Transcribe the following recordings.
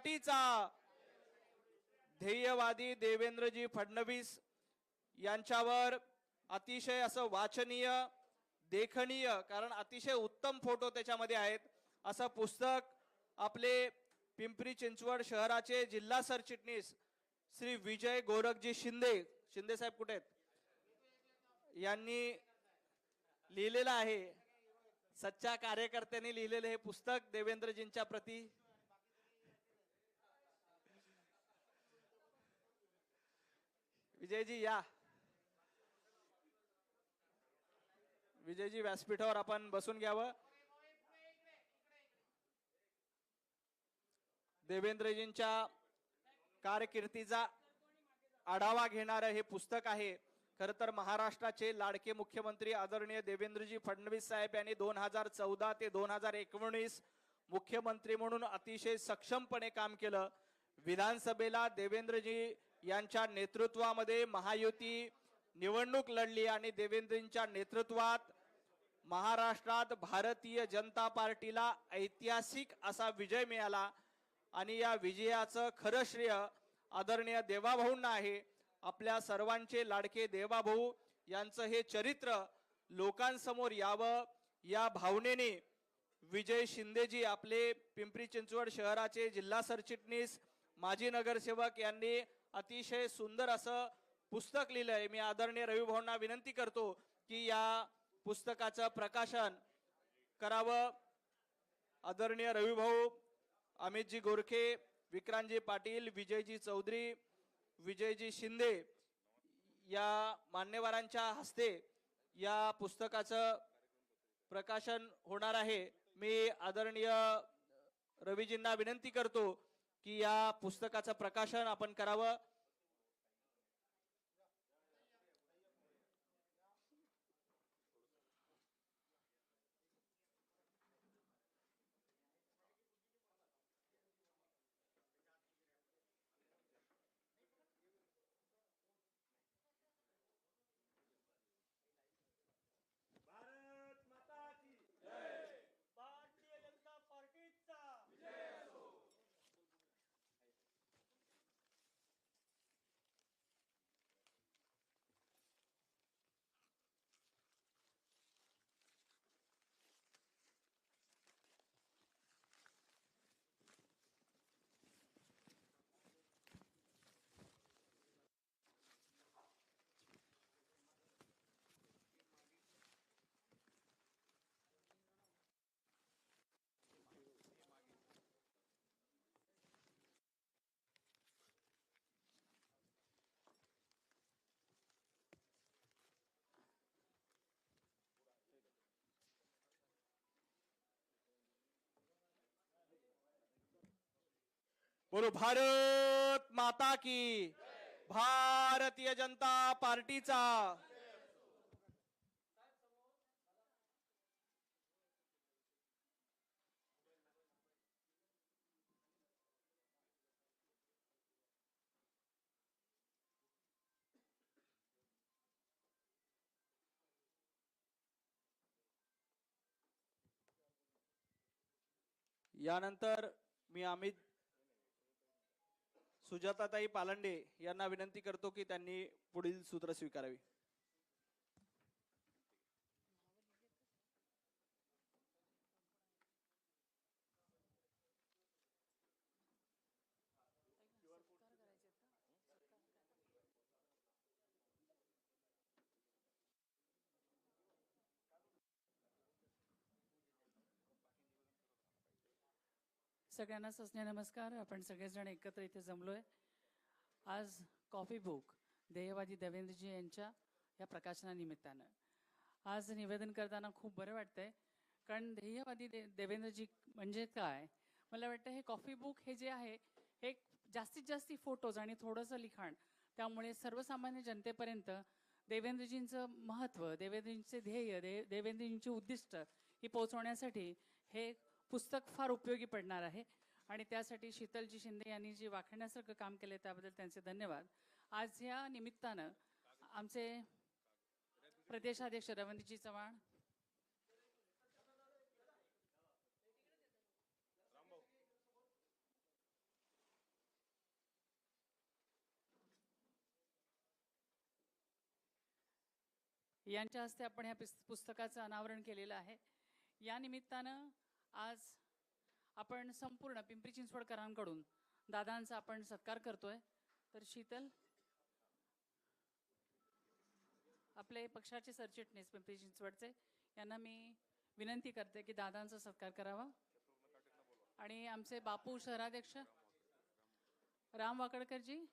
पार्टीचा ध्येयवादी देवेंद्रजी फडणवीस यांच्यावर अतिशय असं वाचनीय देखणीय कारण अतिशय उत्तम फोटो त्याच्यामध्ये आहेत. असं पुस्तक आपले पिंपरी चिंचवड शहराचे जिल्हा सरचिटणीस श्री विजय गोरखजी शिंदे शिंदे साहेब कुठे आहेत? यांनी लिहिलेलं आहे. सच्चा कार्यकर्त्यांनी लिहिलेलं हे पुस्तक देवेंद्रजींच्या प्रती विजयजी या. विजयजी व्यासपीठावर आपण बसून घ्यावं. देवेंद्रजींच्या कारकिर्दीचा आढावा घेणारं हे पुस्तक आहे. खर तर महाराष्ट्राचे लाडके मुख्यमंत्री आदरणीय देवेंद्रजी फडणवीस साहेब यांनी दोन हजार चौदा ते दोन हजार एकोणीस मुख्यमंत्री म्हणून अतिशय सक्षमपणे काम केलं. विधानसभेला देवेंद्रजी यांच्या नेतृत्वामध्ये महायुती निवडणूक लढली आणि देवेंद्रजींच्या नेतृत्वात महाराष्ट्रात भारतीय जनता पार्टीला ऐतिहासिक असा विजय मिळाला. आणि या विजयाचं खरं श्रेय आदरणीय देवाभाऊंना आहे. आपल्या सर्वांचे लाडके देवाभाऊ यांचं हे चरित्र लोकांसमोर यावं या भावनेने विजय शिंदेजी आपले पिंपरी चिंचवड शहराचे जिल्हा सरचिटणीस माजी नगरसेवक यांनी अतिशय सुंदर असं पुस्तक लिहिलंय. मी आदरणीय रविभाऊंना विनंती करतो की या पुस्तकाचं प्रकाशन करावं. आदरणीय रविभाऊ अमितजी गोरखे विक्रांतजी पाटील विजयजी चौधरी विजयजी शिंदे या मान्यवरांच्या हस्ते या पुस्तकाचं प्रकाशन होणार आहे. मी आदरणीय रवीजींना विनंती करतो की या पुस्तकाचं प्रकाशन आपण करावं भारत माता की भारतीय जनता पार्टीचा बोलो भारत माता की। भारतीय जनता पार्टीचा। यानंतर मी अमित सुजाताताई पालंडे यांना विनंती करतो की त्यांनी पुढील सूत्र स्वीकारावी. सगळ्यांना सस्ने नमस्कार. आपण सगळेजण एकत्र इथे जमलो आहे आज कॉफी बुक ध्येयवादी देवेंद्रजी यांच्या या प्रकाशनानिमित्तानं. आज निवेदन करताना खूप बरं वाटतंय. कारण ध्येयवादी दे देवेंद्रजी म्हणजे काय? मला वाटतं हे कॉफी बुक हे जे आहे हे जास्तीत जास्त फोटोज आणि थोडंसं लिखाण त्यामुळे सर्वसामान्य जनतेपर्यंत देवेंद्रजींचं महत्त्व देवेंद्रजींचे ध्येय दे देवेंद्रजींची उद्दिष्ट ही पोहोचवण्यासाठी हे पुस्तक फार उपयोगी पडणार आहे. आणि त्यासाठी शीतलजी शिंदे यांनी जे वाखण्यासारखं काम केलं त्याबद्दल त्यांचे धन्यवाद. आज या निमित्तानं आमचे प्रदेशाध्यक्ष रवंदीजी चव्हाण यांच्या हस्ते आपण ह्या पुस्तकाचं अनावरण केलेलं आहे. या निमित्तानं आज आपण संपूर्ण पिंपरी चिंचवडकरांकडून दादांचा आपण सत्कार करतोय. तर शीतल आपले पक्षाचे सरचिटणीस पिंपरी चिंचवडचे यांना मी विनंती करते की दादांचा सत्कार करावा. आणि आमचे बापू शहराध्यक्ष राम वाकडकरजी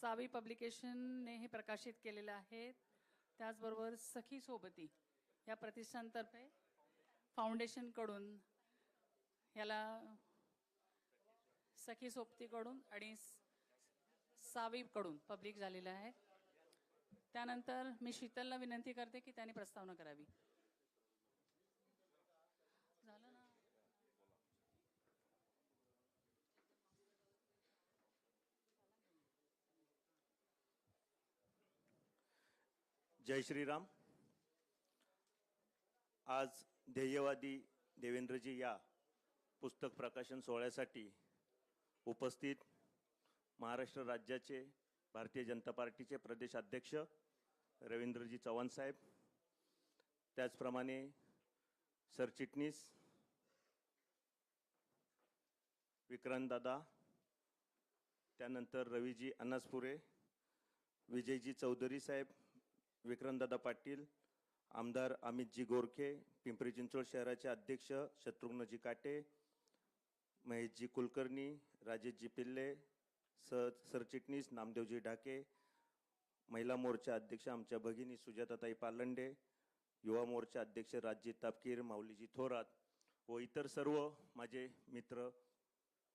सावी पब्लिकेशनने हे प्रकाशित केलेलं आहे. त्याचबरोबर सखी सोबती या प्रतिष्ठानतर्फे फाउंडेशनकडून याला सखी सोबतीकडून आणि स- सावीकडून पब्लिक झालेलं आहे. त्यानंतर मी शीतलला विनंती करते की त्यांनी प्रस्तावना करावी. जय श्रीराम. आज ध्येयवादी देवेंद्रजी या पुस्तक प्रकाशन सोहळ्यासाठी उपस्थित महाराष्ट्र राज्याचे भारतीय जनता पार्टीचे प्रदेश अध्यक्ष रवींद्रजी चव्हाण साहेब त्याचप्रमाणे सरचिटणीस विक्रांतदादा त्यानंतर रवीजी अनासपुरे विजयजी चौधरी साहेब विक्रमदादा पाटील आमदार अमितजी गोरखे पिंपरी चिंचवड शहराचे अध्यक्ष शत्रुघ्नजी काटे महेशजी कुलकर्णी राजेशजी पिल्ले स सरचिटणीस नामदेवजी ढाके महिला मोर्चा अध्यक्ष आमच्या भगिनी सुजाताताई पालंडे युवा मोर्चा अध्यक्ष राजजी तापकीर माऊलीजी थोरात व इतर सर्व माझे मित्र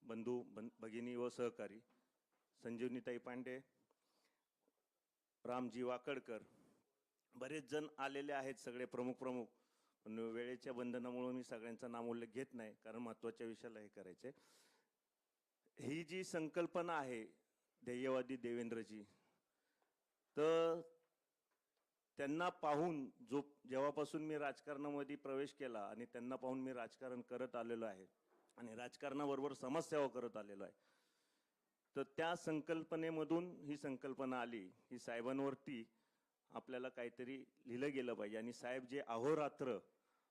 बंधू बन भगिनी व सहकारी संजीवनीताई पांडे रामजी वाकडकर बरेच जण आलेले आहेत सगळे प्रमुख प्रमुख. पण वेळेच्या बंधनामुळे मी सगळ्यांचा नाम उल्लेख घेत नाही कारण महत्त्वाच्या विषयाला हे करायचे. ही जी संकल्पना आहे ध्येयवादी देवेंद्रजी तर त्यांना पाहून जो जेव्हापासून मी राजकारणामध्ये प्रवेश केला आणि त्यांना पाहून मी राजकारण करत आलेलो आहे आणि राजकारणाबरोबर समाजसेवा करत आलेलो आहे तर त्या संकल्पनेमधून ही संकल्पना आली. ही साहेबांवरती आपल्याला काहीतरी लिहिलं गेलं पाहिजे. आणि साहेब जे अहोरात्र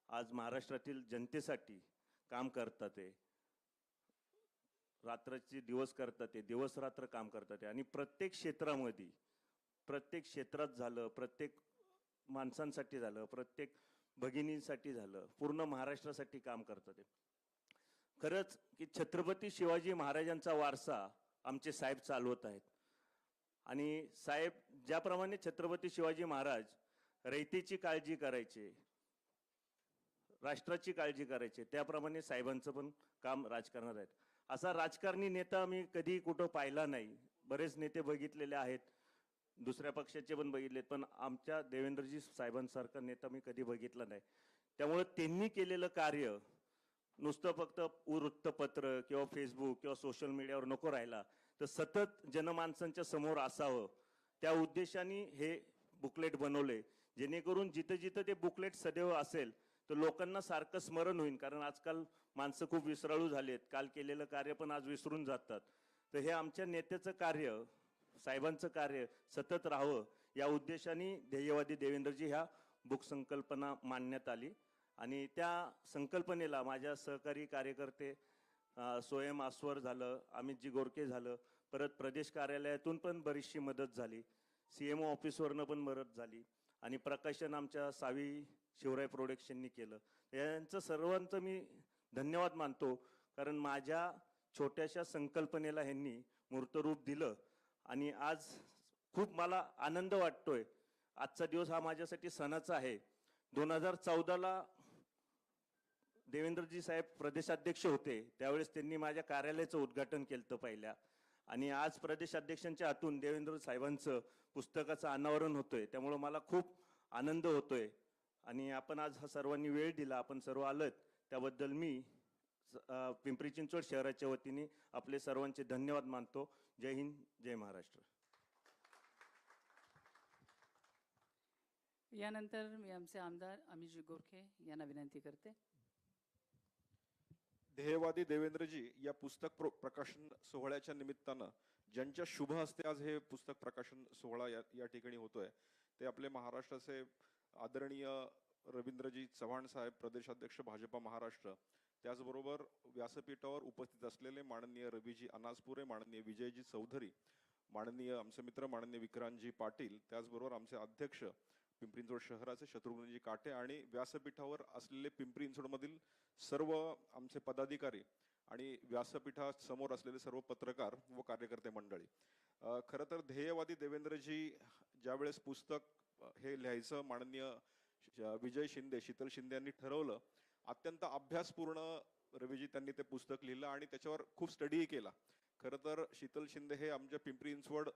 आज महाराष्ट्रातील जनतेसाठी काम करतात ते रात्रचे दिवस करतात ते दिवस रात्र काम करतात ते. आणि प्रत्येक क्षेत्रामध्ये प्रत्येक क्षेत्रात झालं प्रत्येक माणसांसाठी झालं प्रत्येक भगिनींसाठी झालं पूर्ण महाराष्ट्रासाठी काम करतात ते. खरंच की छत्रपती शिवाजी महाराजांचा वारसा आमचे साहेब चालवत आहेत. आणि साहेब ज्याप्रमाणे छत्रपती शिवाजी महाराज रयतेची काळजी करायचे राष्ट्राची काळजी करायचे त्याप्रमाणे साहेबांचं पण काम राजकारणात आहेत. असा राजकारणी नेता मी कधी कुठं पाहिला नाही. बरेच नेते बघितलेले आहेत दुसऱ्या पक्षाचे पण बघितलेत पण आमच्या देवेंद्रजी साहेबांसारखा नेता मी कधी बघितला नाही. त्यामुळे त्यांनी केलेलं कार्य नुसतं फक्त वृत्तपत्र किंवा फेसबुक किंवा सोशल मीडियावर नको राहिला तर सतत जनमानसांच्या समोर असावं त्या उद्देशाने हे बुकलेट बनवले. जेणेकरून जिथं जिथं ते बुकलेट सदैव असेल तर लोकांना सारखं स्मरण होईल. कारण आजकाल माणसं खूप विसराळू झालेत. काल केलेलं कार्य पण आज विसरून जातात. तर हे आमच्या नेत्याचं कार्य साहेबांचं कार्य सतत राहावं या उद्देशाने ध्येयवादी देवेंद्रजी ह्या बुक संकल्पना मांडण्यात आली. आणि त्या संकल्पनेला माझ्या सहकारी कार्यकर्ते स्वयं आस्वर झालं अमितजी गोरके झालं परत प्रदेश कार्यालयातून पण बरीचशी मदत झाली. सी एम ओ ऑफिसवरनं पण मदत झाली. आणि प्रकाशन आमच्या सावी शिवराय प्रोडक्शननी केलं. यांचं सर्वांचं मी धन्यवाद मानतो. कारण माझ्या छोट्याशा संकल्पनेला ह्यांनी मूर्तरूप दिलं. आणि आज खूप मला आनंद वाटतोय. आजचा दिवस हा माझ्यासाठी सणाचा आहे. दोन हजार चौदाला देवेंद्रजी साहेब प्रदेशाध्यक्ष होते. त्यावेळेस त्यांनी माझ्या कार्यालयाचं उद्घाटन केलं होतं पहिल्या. आणि आज प्रदेशाध्यक्षांच्या हातून देवेंद्र साहेबांचं पुस्तकाचं अनावरण होतोय. त्यामुळं मला खूप आनंद होतोय. आणि आपण आज हा सर्वांनी वेळ दिला आपण सर्व आलत. त्याबद्दल मी स- पिंपरी चिंचवड शहराच्या वतीने आपले सर्वांचे धन्यवाद मानतो. जय हिंद जय महाराष्ट्र. यानंतर मी आमचे आमदार अमितजी गोरखे यांना विनंती करते. ध्येयवादी देवेंद्रजी या पुस्तक प्र- प्रकाशन सोहळ्याच्या निमित्तानं ज्यांच्या शुभ हस्ते आज हे पुस्तक प्रकाशन सोहळा या, या ठिकाणी होतोय ते आपले महाराष्ट्राचे आदरणीय रवींद्रजी चव्हाण साहेब प्रदेशाध्यक्ष भाजपा महाराष्ट्र त्याचबरोबर व्यासपीठावर उपस्थित असलेले माननीय रवीजी अनासपुरे माननीय विजयजी चौधरी माननीय आमचे मित्र माननीय विक्रांतजी पाटील त्याचबरोबर आमचे अध्यक्ष पिंपरी चिंचवड शहराचे शत्रुघ्नजी काटे आणि व्यासपीठावर असलेले पिंपरी चिंचवडमधील सर्व आमचे पदाधिकारी आणि व्यासपीठासमोर असलेले सर्व पत्रकार व कार्यकर्ते मंडळी. खरं तर ध्येयवादी देवेंद्रजी ज्यावेळेस पुस्तक हे लिहायचं माननीय विजय शिंदे शीतल शिंदे यांनी ठरवलं अत्यंत अभ्यासपूर्ण रवीजी त्यांनी ते पुस्तक लिहिलं आणि त्याच्यावर खूप स्टडीही केला. खरं तर शीतल शिंदे हे आमच्या पिंपरी चिंचवड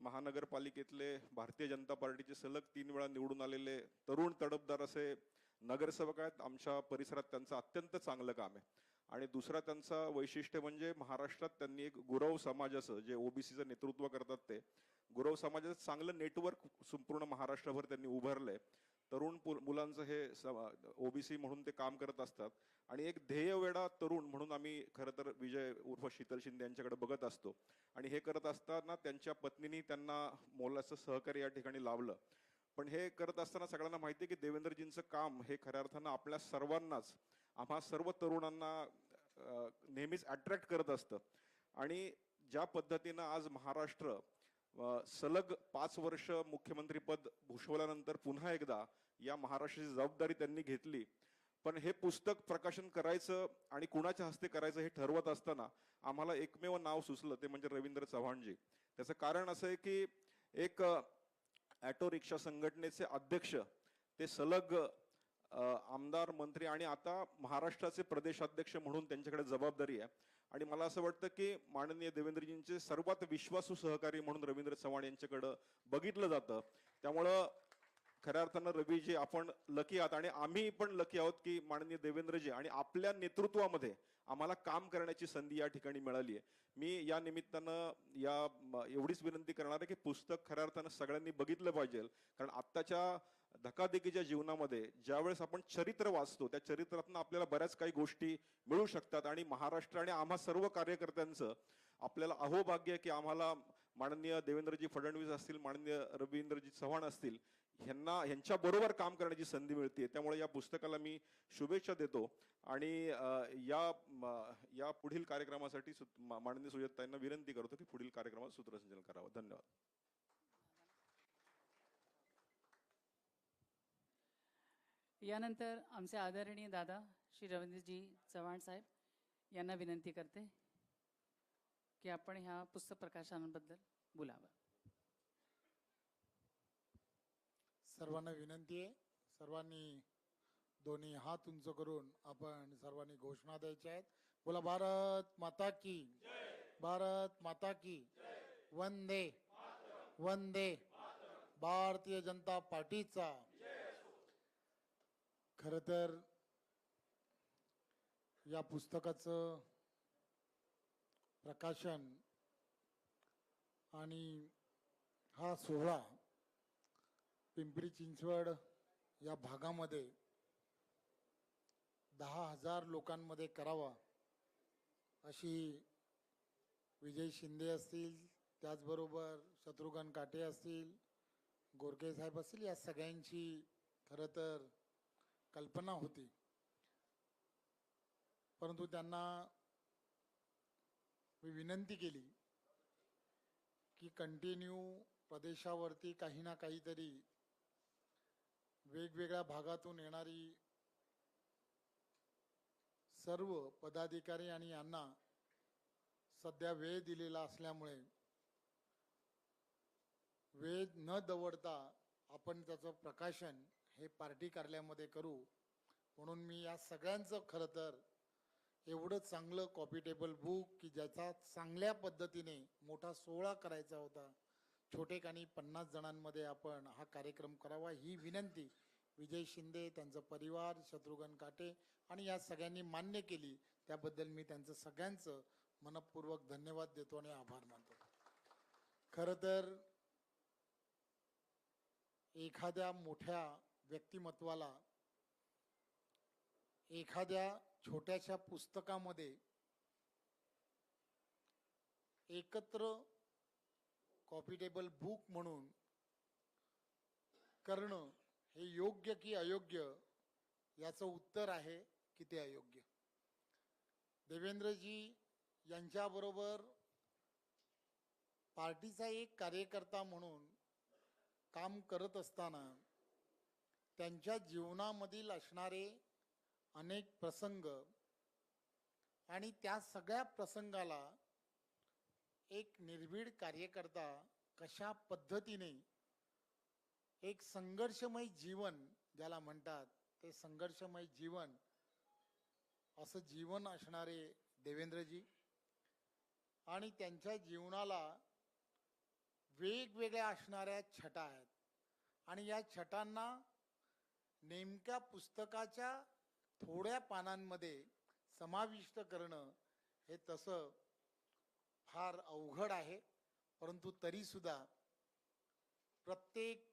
महानगरपालिकेतले भारतीय जनता पार्टीचे सलग तीन वेळा निवडून आलेले तरुण तडफदार असे नगरसेवक आहेत. आमच्या परिसरात त्यांचं अत्यंत चांगलं काम आहे. आणि दुसरा त्यांचा वैशिष्ट्य म्हणजे महाराष्ट्रात त्यांनी एक गुरव समाजाचं जे ओबीसीचं नेतृत्व करतात ते गुरव समाजाचं चांगलं नेटवर्क संपूर्ण महाराष्ट्रभर त्यांनी उभारलंय. तरुण पु- मुलांचं हे ओबीसी म्हणून ते काम करत असतात. आणि एक ध्येयवेडा तरुण म्हणून आम्ही खरं तर विजय उर्फ शीतल शिंदे यांच्याकडे बघत असतो. आणि हे करत असताना त्यांच्या पत्नीनी त्यांना मोलाचं सहकार्य या ठिकाणी लावलं. पण हे करत असताना सगळ्यांना माहिती आहे की देवेंद्रजींचं काम हे खऱ्या अर्थानं आपल्या सर्वांनाच आम्हा सर्व तरुणांना नेहमीच अट्रॅक्ट करत असतं. आणि ज्या पद्धतीनं आज महाराष्ट्र सलग पाच वर्ष मुख्यमंत्रीपद भूषवल्यानंतर पुन्हा एकदा या महाराष्ट्राची जबाबदारी त्यांनी घेतली. पण हे पुस्तक प्रकाशन करायचं आणि कुणाच्या हस्ते करायचं हे ठरवत असताना आम्हाला एकमेव नाव सुचलं ते म्हणजे रवींद्र चव्हाणजी. त्याचं कारण असं आहे की एक ॲटो रिक्षा संघटनेचे अध्यक्ष ते सलग आमदार मंत्री आणि आता महाराष्ट्राचे प्रदेशाध्यक्ष म्हणून त्यांच्याकडे जबाबदारी आहे. आणि मला असं वाटतं की माननीय देवेंद्रजींचे सर्वात विश्वासू सहकारी म्हणून रवींद्र चव्हाण यांच्याकडं बघितलं जातं. त्यामुळं खऱ्या अर्थानं रवीजी आपण लकी आहात आणि आम्ही पण लकी आहोत की माननीय देवेंद्रजी आणि आपल्या नेतृत्वामध्ये आम्हाला काम करण्याची संधी या ठिकाणी मिळाली आहे. मी या निमित्तानं या एवढीच विनंती करणार आहे की पुस्तक खऱ्या अर्थानं सगळ्यांनी बघितलं पाहिजे. कारण आत्ताच्या धकाधकीच्या जीवनामध्ये ज्यावेळेस आपण चरित्र वाचतो त्या चरित्रातून आपल्याला बऱ्याच काही गोष्टी मिळू शकतात. आणि महाराष्ट्र आणि आम्हा सर्व कार्यकर्त्यांचं आपल्याला अहोभाग्य की आम्हाला माननीय देवेंद्रजी फडणवीस असतील माननीय रवींद्रजी चव्हाण असतील ह्यांना ह्यांच्या बरोबर काम करण्याची संधी मिळते त्यामुळे या पुस्तकाला मी शुभेच्छा देतो. आणि या या पुढील कार्यक्रमासाठी सु- माननीय सुजताईंना विनंती करतो की पुढील कार्यक्रमात सूत्रसंचलन करावं. धन्यवाद. यानंतर आमचे आदरणीय दादा श्री रवींद्रजी चव्हाण साहेब यांना विनंती करते की आपण ह्या पुस्तक प्रकाशनाबद्दल बोलावं. सर्वांना विनंती आहे. सर्वांनी दोन्ही हात उंच करून आपण सर्वांनी घोषणा द्यायच्या आहेत. बोला भारत माता की. भारत माता की. वंदे. वंदे. भारतीय जनता पार्टीचा. खरं तर या पुस्तकाचं प्रकाशन आणि हा सोहळा पिंपरी चिंचवड या भागामध्ये दहा हजार लोकांमध्ये करावा अशी विजय शिंदे असतील त्याचबरोबर शत्रुघ्न काटे असतील गोरखे साहेब असतील या सगळ्यांची खरं तर कल्पना होती. परंतु त्यांना मी विनंती केली की कंटिन्यू प्रदेशावरती काही ना काहीतरी वेगवेगळ्या भागातून येणारी सर्व पदाधिकारी आणि यांना सध्या वेळ दिलेला असल्यामुळे वेळ न दवडता आपण त्याचं प्रकाशन हे पार्टी कार्यालयामध्ये करू म्हणून मी या सगळ्यांचं खरं तर एवढं चांगलं कॉपीटेबल बुक की ज्याचा चांगल्या पद्धतीने मोठा सोहळा करायचा होता. छोटेखानी पन्नास जणांमध्ये आपण हा कार्यक्रम करावा ही विनंती. विजय शिंदे त्यांचं परिवार शत्रुघ्न काटे आणि या सगळ्यांनी मान्य केली. त्याबद्दल मी त्यांचं सगळ्यांचं मनपूर्वक धन्यवाद देतो आणि आभार मानतो. खरं तर एखाद्या मोठ्या व्यक्तिमत्वाला एखाद्या छोट्याशा पुस्तकामध्ये एकत्र कॉपी टेबल बुक म्हणून करणं हे योग्य की अयोग्य याचं उत्तर आहे की ते अयोग्य. देवेंद्रजी यांच्याबरोबर पार्टीचा एक कार्यकर्ता म्हणून काम करत असताना त्यांच्या जीवनामधील असणारे अनेक प्रसंग आणि त्या सगळ्या प्रसंगाला एक निर्भीड कार्यकर्ता कशा पद्धतीने एक संघर्षमय जीवन ज्याला म्हणतात ते संघर्षमय जीवन असं जीवन असणारे देवेंद्रजी आणि त्यांच्या जीवनाला वेगवेगळ्या असणाऱ्या छटा आहेत. आणि या छटांना नेमक्या पुस्तकाच्या थोड्या पानांमध्ये समाविष्ट करणं हे तसं फार अवघड आहे. परंतु तरीसुद्धा प्रत्येक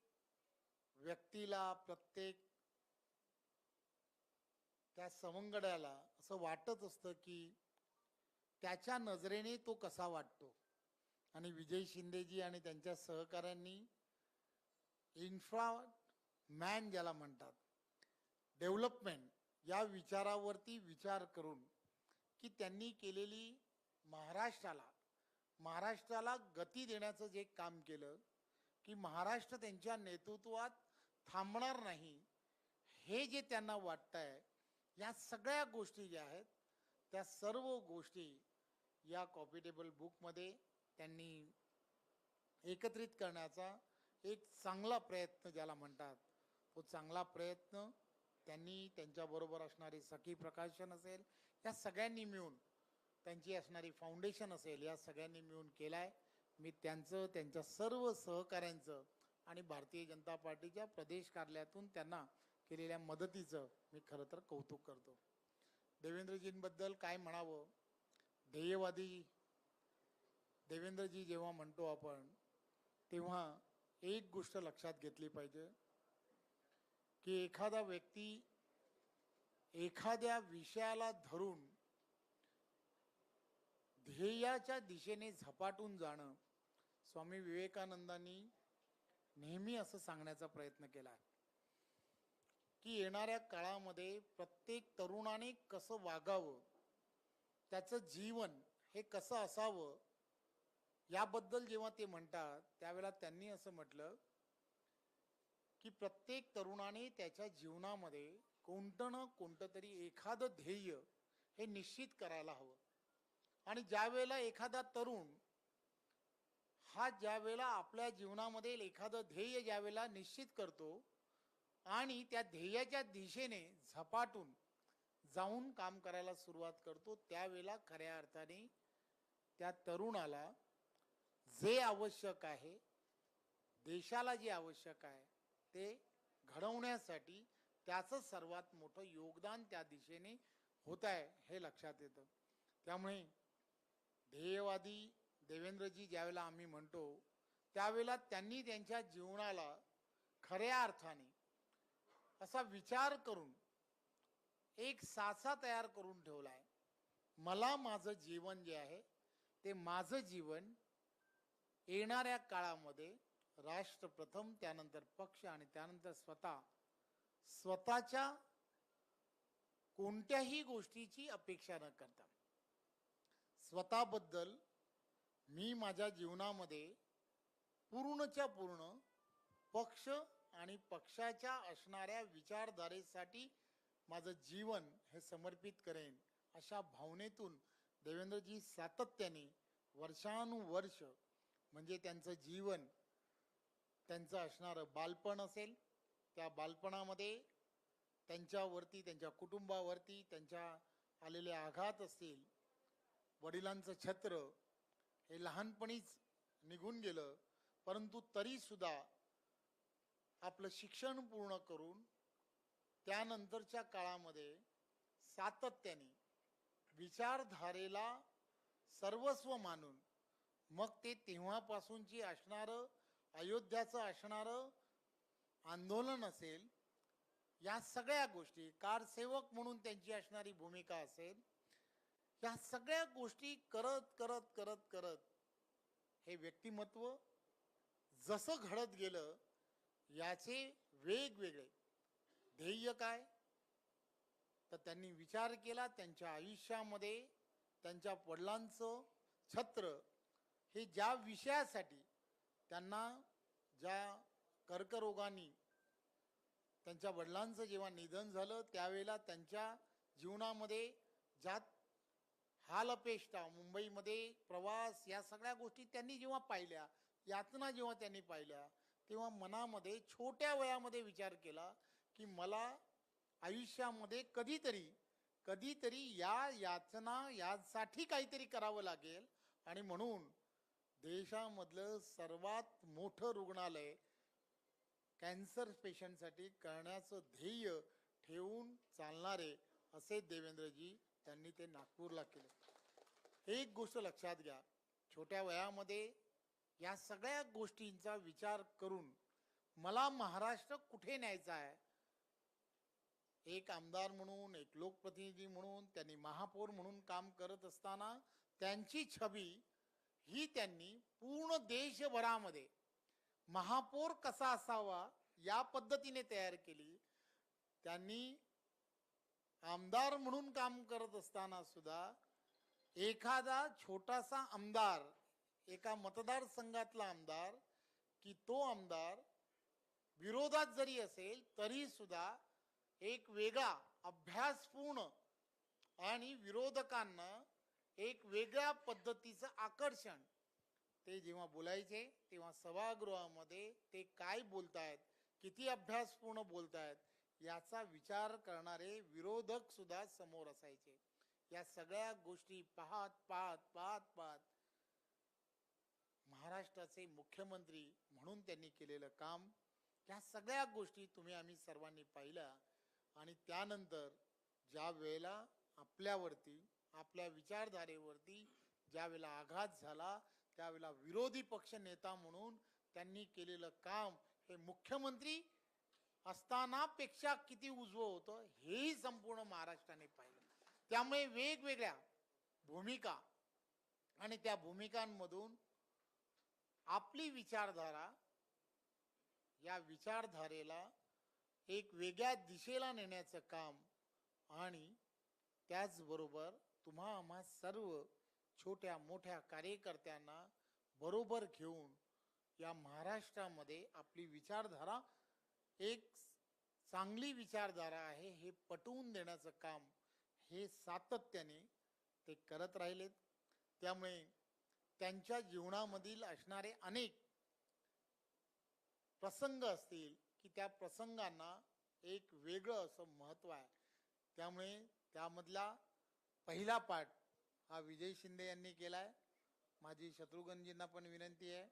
व्यक्तीला प्रत्येक त्या सवंगड्याला असं वाटत असतं की त्याच्या नजरेने तो कसा वाटतो. आणि विजय शिंदेजी आणि त्यांच्या सहकाऱ्यांनी इन्फ्रा मॅन ज्याला म्हणतात. डेव्हलपमेंट या विचारावरती विचार करून की त्यांनी केलेली महाराष्ट्राला महाराष्ट्राला गती देण्याचं जे काम केलं की महाराष्ट्र त्यांच्या नेतृत्वात थांबणार नाही हे जे त्यांना वाटतं आहे या सगळ्या गोष्टी ज्या आहेत त्या सर्व गोष्टी या कॉपिटेबल बुकमध्ये त्यांनी एकत्रित करण्याचा एक चांगला प्रयत्न ज्याला म्हणतात तो चांगला प्रयत्न. त्यांनी त्यांच्याबरोबर असणारी सखी प्रकाशन असेल या सगळ्यांनी मिळून त्यांची असणारी फाउंडेशन असेल या सगळ्यांनी मिळून केलाय. मी त्यांचं त्यांच्या सर्व सहकाऱ्यांचं आणि भारतीय जनता पार्टीच्या प्रदेश कार्यालयातून त्यांना केलेल्या मदतीचं मी खरं तर कौतुक करतो. देवेंद्रजींबद्दल काय म्हणावं? ध्येयवादी देवेंद्रजी जेव्हा म्हणतो आपण तेव्हा एक गोष्ट लक्षात घेतली पाहिजे. की एखादा व्यक्ती एखाद्या विषयाला धरून ध्येयाच्या दिशेने झपाटून जाणं स्वामी विवेकानंदांनी नेहमी असं सांगण्याचा प्रयत्न केला. की येणाऱ्या काळामध्ये प्रत्येक तरुणाने कसं वागावं त्याचं जीवन हे कसं असावं याबद्दल जेव्हा ते म्हणतात त्यावेळेला त्यांनी असं म्हटलं की प्रत्येक तरुणाने त्याच्या जीवनामध्ये कोणतं ना कोणतं तरी एखादं ध्येय हे निश्चित करायला हवं. आणि ज्या वेळेला एखादा तरुण हा ज्या वेळेला आपल्या जीवनामध्ये एखादं ध्येय ज्या वेळेला निश्चित करतो आणि त्या ध्येयाच्या दिशेने झपाटून जाऊन काम करायला सुरुवात करतो त्यावेळेला खऱ्या अर्थाने त्या तरुणाला जे आवश्यक आहे देशाला जे आवश्यक आहे ते घडवण्यासाठी त्याचं सर्वात मोठं योगदान त्या दिशेने होत आहे हे लक्षात येतं. त्यामुळे ध्येयवादी देवेंद्रजी ज्यावेळेला आम्ही म्हणतो त्यावेळेला त्यांनी त्यांच्या जीवनाला खऱ्या अर्थाने असा विचार करून एक साचा तयार करून ठेवलाय. मला माझं जीवन जे आहे ते माझं जीवन येणाऱ्या काळामध्ये राष्ट्र प्रथम त्यानंतर पक्ष आणि त्यानंतर स्वतः. स्वतःच्या कोणत्याही गोष्टीची अपेक्षा न करता. स्वतःबद्दल मी माझ्या जीवनामध्ये पूर्णच्या पूर्ण पक्ष आणि पक्षाच्या असणाऱ्या विचारधारेसाठी माझं जीवन हे समर्पित करेन अशा भावनेतून देवेंद्रजी सातत्याने वर्षानुवर्ष म्हणजे त्यांचं जीवन त्यांचं असणारं बालपण असेल त्या बालपणामध्ये त्यांच्यावरती त्यांच्या कुटुंबावरती त्यांच्या आलेले आघात असतील वडिलांचं छत्र हे लहानपणीच निघून गेलं परंतु तरीसुद्धा आपलं शिक्षण पूर्ण करून त्यानंतरच्या काळामध्ये सातत्याने विचारधारेला सर्वस्व मानून मग ते तेव्हापासूनची असणारं अयोध्याचं असणारं आंदोलन असेल या सगळ्या गोष्टी कारसेवक म्हणून त्यांची असणारी भूमिका असेल या सगळ्या गोष्टी करत करत करत करत हे व्यक्तिमत्व जसं घडत गेलं याचे वेगवेगळे ध्येय काय? तर त्यांनी विचार केला त्यांच्या आयुष्यामध्ये त्यांच्या वडिलांचं छत्र हे ज्या विषयासाठी त्यांना ज्या कर्करोगाने त्यांच्या वडिलांचं जेव्हा निधन झालं त्यावेळेला त्यांच्या जीवनामध्ये ज्या हालअपेष्टा मुंबईमध्ये प्रवास या सगळ्या गोष्टी त्यांनी जेव्हा पाहिल्या यातना जेव्हा त्यांनी पाहिल्या तेव्हा मनामध्ये छोट्या वयामध्ये विचार केला की मला आयुष्यामध्ये कधीतरी कधीतरी या याचना यासाठी काहीतरी करावं लागेल आणि म्हणून देशामधलं सर्वात मोठं रुग्णालय कॅन्सर पेशंटसाठी करण्याचं ध्येय ठेवून चालणारे असे देवेंद्रजी त्यांनी ते नागपूरला केले. एक गोष्ट लक्षात घ्या. छोट्या वयामध्ये या सगळ्या गोष्टींचा विचार करून मला महाराष्ट्र कुठे न्यायचा आहे? एक आमदार म्हणून एक लोकप्रतिनिधी म्हणून त्यांनी महापौर म्हणून काम करत असताना त्यांची छबी ही त्यांनी पूर्ण देशभरामध्ये महापौर कसा असावा या पद्धतीने तयार केली. त्यांनी आमदार म्हणून काम करत असताना सुद्धा एखादा छोटासा आमदार एका मतदारसंघातला आमदार की तो आमदार विरोधात जरी असेल तरी सुद्धा एक वेगळा अभ्यासपूर्ण आणि विरोधकांना एक वेगळ्या पद्धतीचं आकर्षण. ते जेव्हा बोलायचे तेव्हा सभागृहामध्ये ते काय बोलतायत किती अभ्यासपूर्ण बोलतायत याचा विचार करणारे विरोधक सुद्धा समोर असायचे. या सगळ्या गोष्टी पाहत पाहत पाहत पाहत महाराष्ट्राचे मुख्यमंत्री म्हणून त्यांनी केलेलं काम या सगळ्या गोष्टी तुम्ही आम्ही सर्वांनी पाहिल्या आणि त्यानंतर ज्या वेळेला आपल्यावरती आपल्या विचारधारेवरती ज्यावेळेला आघात झाला त्यावेळेला विरोधी पक्ष नेता म्हणून त्यांनी केलेलं काम हे मुख्यमंत्री असतानापेक्षा किती उजवं होतं हेही संपूर्ण महाराष्ट्राने पाहिलं. त्यामुळे वेगवेगळ्या भूमिका आणि त्या भूमिकांमधून आपली विचारधारा या विचारधारेला एक वेगळ्या दिशेला नेण्याचं काम आणि त्याचबरोबर तुम्हा आम्हा सर्व छोट्या मोठ्या कार्यकर्त्यांना बरोबर घेऊन या महाराष्ट्रामध्ये आपली विचारधारा एक चांगली विचारधारा आहे हे पटवून देण्याचं काम हे सातत्याने ते करत राहिलेत. त्यामुळे त्यांच्या जीवनामधील असणारे अनेक प्रसंग असतील की त्या प्रसंगांना एक वेगळं असं महत्त्व आहे. त्यामुळे त्यामधला पहिला पाठ हा विजय शिंदे यांनी केला आहे माझी शत्रुघ्नजींना पण विनंती आहे.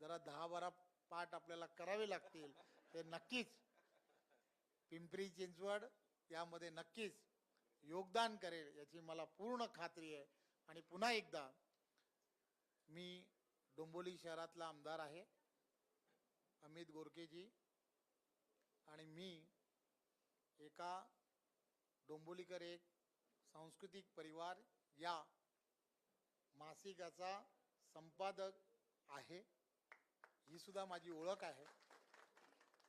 जरा दहा बारा पाठ आपल्याला करावे लागतील. ते नक्कीच पिंपरी चिंचवड यामध्ये नक्कीच योगदान करेल याची मला पूर्ण खात्री आहे. आणि पुन्हा एकदा मी डोंबोली शहरातला आमदार आहे अमित गोरकेजी आणि मी एका डोंबोलीकर एक सांस्कृतिक परिवार या मासिकाचा संपादक आहे. ही सुद्धा माझी ओळख आहे.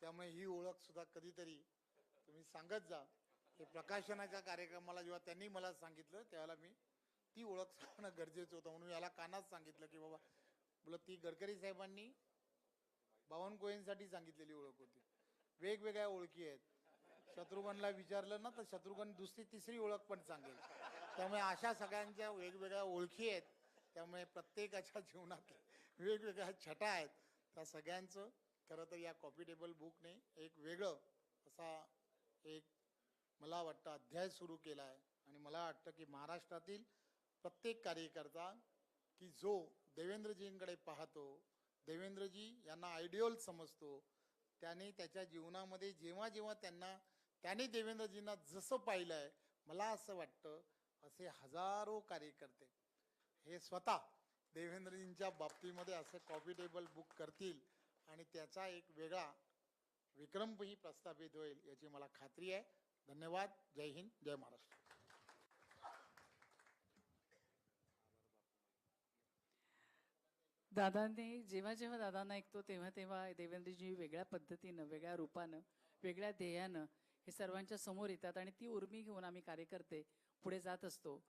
त्यामुळे ही ओळख सुद्धा कधीतरी तुम्ही सांगत जा. हे प्रकाशनाच्या कार्यक्रमाला जेव्हा त्यांनी मला सांगितलं त्यावेळेला मी ती ओळख सांगणं गरजेचं होतं. म्हणून याला कानात सांगितलं की बाबा बोला ती गडकरी साहेबांनी बावनकुळेंसाठी सांगितलेली ओळख होती. वेगवेगळ्या ओळखी आहेत. शत्रुघ्नला विचारलं ना तर शत्रुघ्न दुसरी तिसरी ओळख पण सांगेल. त्यामुळे अशा सगळ्यांच्या वेगवेगळ्या ओळखी आहेत. त्यामुळे प्रत्येकाच्या जीवनात वेगवेगळ्या छटा आहेत. त्या सगळ्यांचं खरं तर या कॉपी टेबल बुकने एक वेगळं असा एक मला वाटतं अध्याय सुरू केला आहे. आणि मला वाटतं की महाराष्ट्रातील प्रत्येक कार्यकर्ता की जो देवेंद्रजींकडे पाहतो देवेंद्रजी यांना आयडियल समजतो त्याने त्याच्या जीवनामध्ये जेव्हा जेव्हा त्यांना त्याने देवेंद्रजींना जसं पाहिलं आहे मला असं वाटतं असे हजारो कार्यकर्ते हे स्वतः देवेंद्रजींच्या बाबतीमध्ये असं कॉफी टेबल बुक करतील आणि त्याचा एक वेगळा विक्रमही प्रस्थापित होईल याची मला खात्री आहे. धन्यवाद. जय हिंद. जय महाराष्ट्र. दादांनी जेव्हा जेव्हा दादांना ऐकतो तेव्हा तेव्हा देवेंद्रजी वेगळ्या पद्धतीनं वेगळ्या रूपानं वेगळ्या ध्येयानं हे सर्वांच्या समोर येतात आणि ती उर्मी घेऊन आम्ही कार्यकर्ते पुढे जात असतो.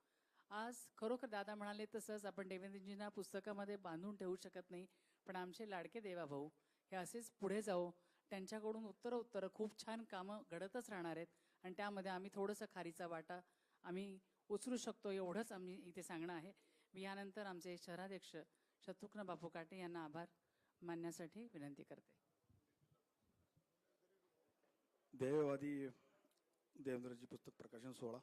आज खरोखर दादा म्हणाले तसंच आपण देवेंद्रजींना पुस्तकामध्ये बांधून ठेवू शकत नाही पण आमचे लाडके देवा भाऊ हे असेच पुढे जाऊ त्यांच्याकडून उत्तर उत्तर खूप छान कामं घडतच राहणार आहेत आणि त्यामध्ये आम्ही थोडंसं खारीचा वाटा आम्ही उचलू शकतो एवढंच आम्ही इथे सांगणं आहे. मी यानंतर आमचे शहराध्यक्ष शत्रुघ्न बापू काटे यांना आभार मानण्यासाठी विनंती करते. ध्येयवादी देवेंद्रजी पुस्तक प्रकाशन सोहळा.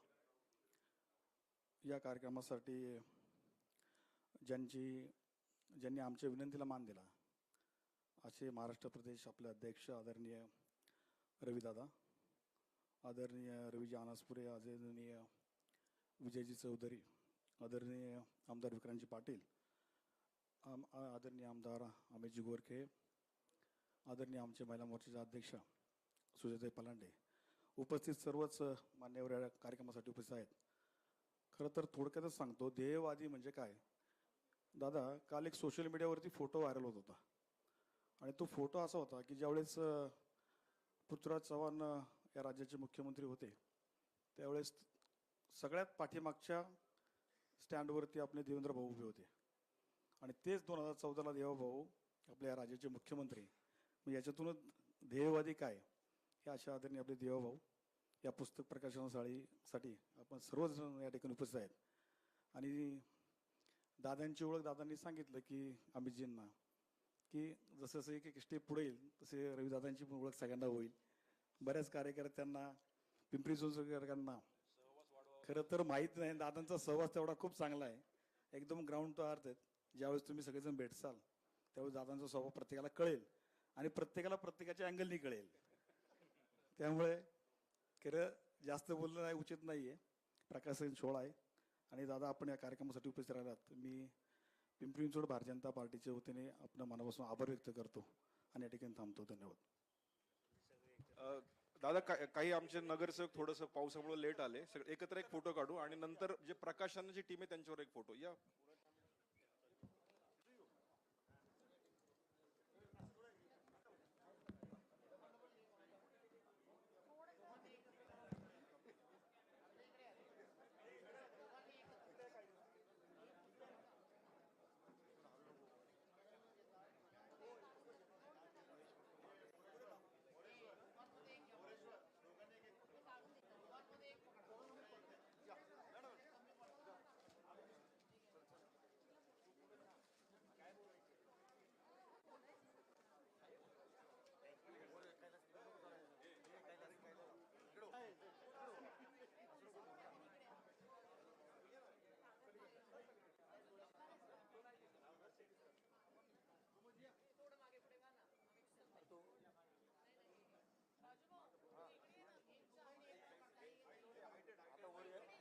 या कार्यक्रमासाठी ज्यांची ज्यांनी आमच्या विनंतीला मान दिला असे महाराष्ट्र प्रदेश आपले अध्यक्ष आदरणीय रविदादा आदरणीय रवीजी आनासपुरे आदरणीय विजयजी चौधरी आदरणीय आमदार विक्रांतजी पाटील आम आदरणीय आमदार अमितजी गोरखे आदरणीय आमचे महिला मोर्चाचे अध्यक्ष सुजाताई पलांडे उपस्थित सर्वच मान्यवर या कार्यक्रमासाठी उपस्थित आहेत. खरं तर थोडक्यातच सांगतो ध्येयवादी म्हणजे काय? दादा काल एक सोशल मीडियावरती फोटो व्हायरल होत होता. आणि तो फोटो असा होता की ज्यावेळेस पृथ्वीराज चव्हाण या राज्याचे मुख्यमंत्री होते त्यावेळेस सगळ्यात पाठीमागच्या स्टँडवरती आपले देवेंद्र भाऊ उभे होते. आणि तेच दोन हजार चौदाला देवाभाऊ आपल्या या राज्याचे मुख्यमंत्री. मग याच्यातूनच ध्येयवादी काय? हे अशा आदरणीय आपले देवाभाऊ या पुस्तक प्रकाशनासाठी आपण सर्वजण या ठिकाणी उपस्थित आहेत. आणि दादांची ओळख दादांनी सांगितलं की अमितजींना की जसं जसं एक एक स्टेप पुढे येईल तसे रवीदादांची पण ओळख सगळ्यांना होईल. बऱ्याच कार्यकर्त्यांना पिंपरी चिंचवडकरांना खरं तर माहीत नाही दादांचा सहवास तेवढा खूप चांगला आहे. एकदम ग्राउंड टू अर्थ आहेत. ज्यावेळेस तुम्ही सगळेजण भेटसाल त्यावेळेस दादांचा स्वभाव प्रत्येकाला कळेल आणि प्रत्येकाला प्रत्येकाच्या अँगलनी कळेल. त्यामुळे खरं जास्त बोलणं नाही उचित नाही आहे प्रकाशन सोहळा आहे. आणि दादा आपण या कार्यक्रमासाठी उपस्थित राहिलात. मी पिंपरी चिंचवड भारतीय जनता पार्टीच्या वतीने आपल्या मनापासून आभार व्यक्त करतो आणि या ठिकाणी थांबतो. धन्यवाद. दादा काही आमचे नगरसेवक थोडंसं पावसामुळे लेट आले. सगळे एकत्र एक फोटो काढू आणि नंतर जे प्रकाशनाची टीम आहे त्यांच्यावर एक फोटो या होतो आता वर अजून?